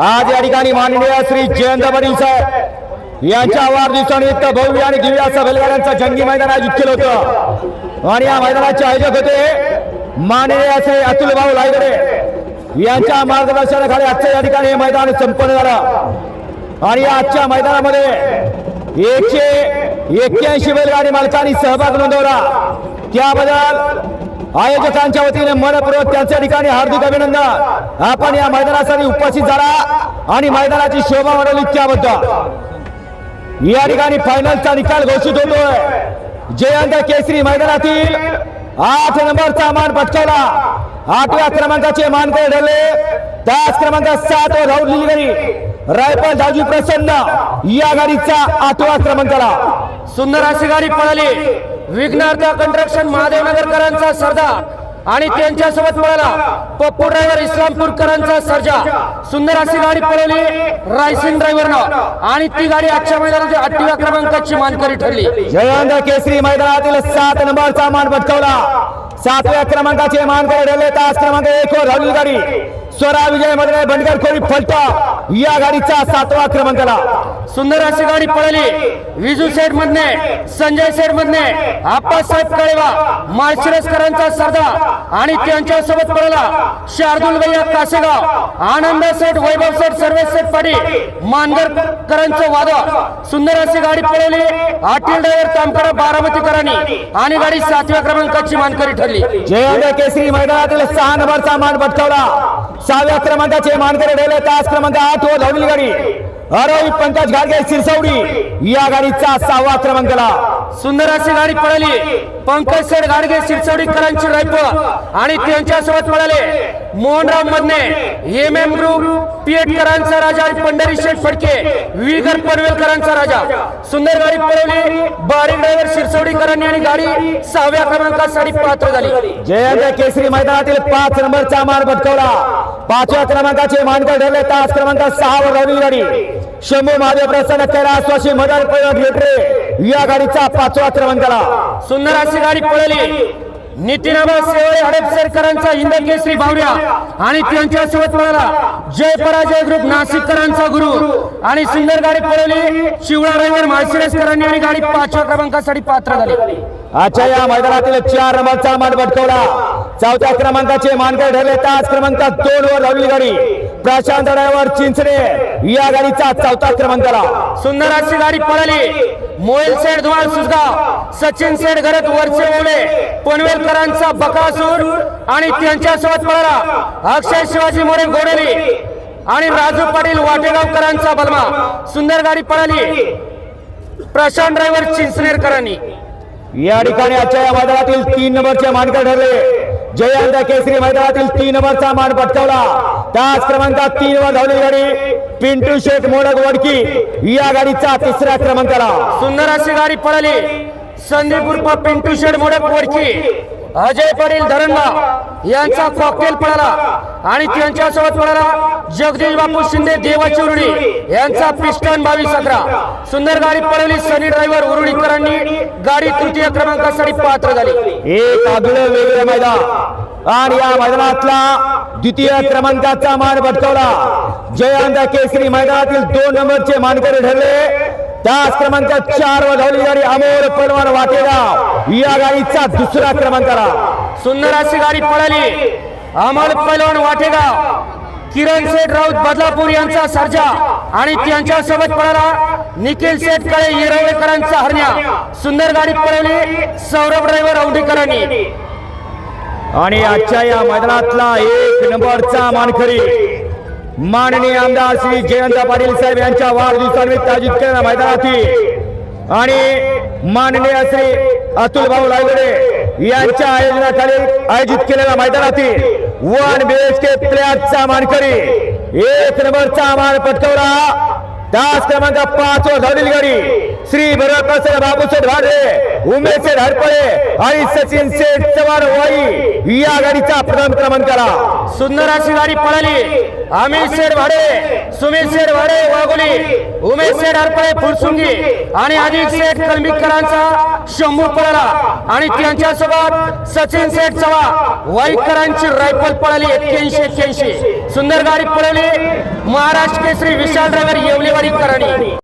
आज या ठिकाणी माननीय श्री जयंत पाटील साहेब यांच्या वाढदिवसानिमित्त भव्य आणि दिव्य असं बैलगाड्यांचं जंगी मैदान आयोजित केलं होतं. आणि या मैदानाचे आयोजक होते माननीय असे अतुल भाऊ लायगडे. यांच्या मार्गदर्शनाखाली आजच्या या ठिकाणी हे मैदान संपन्न झालं. आणि या आजच्या मैदानामध्ये एकशे एक्क्याऐंशी बैलगाडी मालकांनी सहभाग नोंदवला. त्याबद्दल आयोजकांच्या वतीने मनपूर्वक त्यांच्या ठिकाणी हार्दिक अभिनंदन. आपण या मैदानासाठी उपस्थित झाला आणि मैदानाची शोभा वाढवली त्याबद्दल. या ठिकाणी फायनलचा निकाल घोषित होतोय. जयंत केसरी मैदानातील आठ नंबरचा मान पटकावला. आठव्या क्रमांकाचे मानकरी ठरले. त्याच क्रमांक सात वर राहुल निलगिरी. रायफल दाजी प्रसन्न. या गाडीचा आठवा क्रमांकाला. सुंदर अशी गाडी पळाली. विघ्नार्थ कंट्रक्शन महादेवनगरकरांचा सरदार आणि त्यांच्यासोबत पळाला. पप्पू ड्रायव्हर इस्लामपूरकरांचा सर्जा. सुंदर अशी गाडी पळवली रायसिंग ड्रायव्हरनं आणि ती गाडी आजच्या मैदानाची आठव्या क्रमांकाची मानकरी ठरली. जयंत केसरी मैदानातील सात नंबरचा मान पटकावला. सातव्या क्रमांकाचे मानकरी ठरले. तास क्रमांक एक वर राहुल गाडी. स्वरा विजयमध्ये बंडगर खोरी फलटा या गाडीचा सातवा क्रमांकाला. सुंदर अशी गाडी पळाली. विजू शेठ मधने संजय शेठ मधने. आप्पासाहेब कळेवा माळशिरसकरांचा सरदा आणि त्यांच्यासोबत पळाला. शार्दुल भैया कासेगाव आनंद सेठ वैभव सेठ सर्वेश सेठ पाटील मानगरकरांचं वादळ. सुंदर अशी गाडी पळवली आटील ड्रायव्हर तामकडा बारामतीकरांनी आणि गाडी सातव्या क्रमांकाची मानकरी ठरली. जय केसरी मैदानातील सहा नंबरचा मान पटकावला. सहाव्या क्रमांकाचे मानकरी ठरले. तास क्रमांक आठ व धावली गाडी. आरोही पंकज गाडगे सिरसवडी. या गाडीचा सहावा क्रमांकाला सुंदर अशी गाडी पळाली. पंकज सेठ गाडगे शिरसवडीकरांची रायफल आणि त्यांच्यासोबत पळाले Mohanrao Madhane M M group पिएटकरांचा राजा आणि पंढरी शेठ फडके विगर पनवेलकरांचा राजा. सुंदर गाडी पळवली बारीक ड्रायव्हर शिरसवडीकरांनी आणि गाडी सहाव्या क्रमांकासाठी पात्र झाली. जयंत केसरी मैदानातील पाच नंबरचा मान पटकावला पाचव्या क्रमांकाचे मानकर ठरले. तास क्रमांक सहा वर गाडी. शंभू महादेव प्रसन्न कैलास वाशी मदर प्रयोग या गाडीचा पाचवा क्रमांकाला. सुंदर अशी गाडी पळवली नितीनाबा सेवळे हडपसरकरांचा हिंद केसरी भावड्या आणि त्यांच्यासोबत पळाला जय पराजय ग्रुप नाशिककरांचा गुरु. आणि सुंदर गाडी पळवली शिवळा ड्रायव्हर माळशिरसकरांनी आणि गाडी पाचव्या क्रमांकासाठी पात्र झाली. आजच्या या मैदानातील चार नंबरचा मान पटकावला चौथ्या क्रमांकाचे मानकर ठरले. तास क्रमांक दोन वर धावली गाडी. प्रशांत ड्रायव्हर चिंचणे या गाडीचा चौथा क्रमांकाला. सुंदर अशी गाडी पळाली. मोहिल सेठ धुमाळ सुसगाव सचिन सेठ घरत वरचे ओले पनवेलकरांचा बकासूर आणि त्यांच्यासोबत पळाला अक्षय शिवाजी मोरे गोडेली आणि राजू पाटील वाटेगावकरांचा बलमा. सुंदर गाडी पळाली. प्रशांत ड्रायव्हर चिंचनेरकरांनी. या ठिकाणी आजच्या या मैदानातील तीन नंबरचे मानकर ठरले. जयंत केसरी मैदानातील तीन वरचा मान पटकावला. त्याच क्रमांकात तीन वर धावली गाडी पिंटू शेठ मोडक वडकी. या गाडीचा तिसऱ्या क्रमांकाला सुंदर अशी गाडी पळाली. संदीपूर पिंटू शेड मोडक वडकी. अजय पाटील धरणगाव यांचा कॉकटेल पळाला आणि त्यांच्यासोबत पळाला जगदीश बापू शिंदे देवाची उरुडी यांचा पिस्टन बावीस अकरा. सुंदर गाडी पळवली सनी ड्रायव्हर उरुळीकरांनी. गाडी तृतीय क्रमांकासाठी पात्र झाली. एक आगळं वेगळं मैदान. आणि या मैदानातला द्वितीय क्रमांकाचा मान पटकावला जयंत केसरी मैदानातील दोन नंबरचे मानकरी ठरले. त्याच क्रमांक चार वर धावली गाडी अमोल पलवार वाटेगाव. या गाडीचा दुसरा क्रमांकाला सुंदर अशी गाडी पळाली. अमोल पैलवान वाटेगाव. किरण सेठ राऊत बदलापूर यांचा सर्जा आणि त्यांच्यासोबत पळाला निखिल सेठ कळे येरवळेकरांचा हरण्या. सुंदर गाडी पळवली सौरभ ड्रायव्हर औंढीकरांनी. आणि आजच्या या मैदानातला एक नंबरचा मानकरी माननीय आमदार श्री जयंत पाटील साहेब यांच्या वाढदिवसानिमित्त आयोजित केलेल्या मैदानातील आणि माननीय श्री अतुल भाऊ लायगडे यांच्या आयोजनाखाली आयोजित केलेल्या मैदानातील वन बी एच के प्लेअरचा मानकरी एक नंबरचा मान पटकवला त्याच क्रमांक पाच वर धावलेली गाडी. श्री भरतसर बाबूसेठ भाडे उमेश हरपळे आणि सचिन शेठ चव्हाण वाई या गाडीचा प्रथम क्रमांकाला सुंदर अशी गाडी पळाली. अमित शेठ भाडे सुमित शेठ भाडे वाघोली उमेश शेठ हरपळे फुलसुंगी आणि अजित शेठ कलमीकरांचा शंभू पळाला. आणि त्यांच्यासोबत सचिन शेठ चव्हाण वाईकरांची रायफल पळाली एक्क्याऐंशी एक्क्याऐंशी. सुंदर गाडी पळाली. महाराष्ट्र केसरी विशाल ड्रायव्हर येवलेवाडी करणी.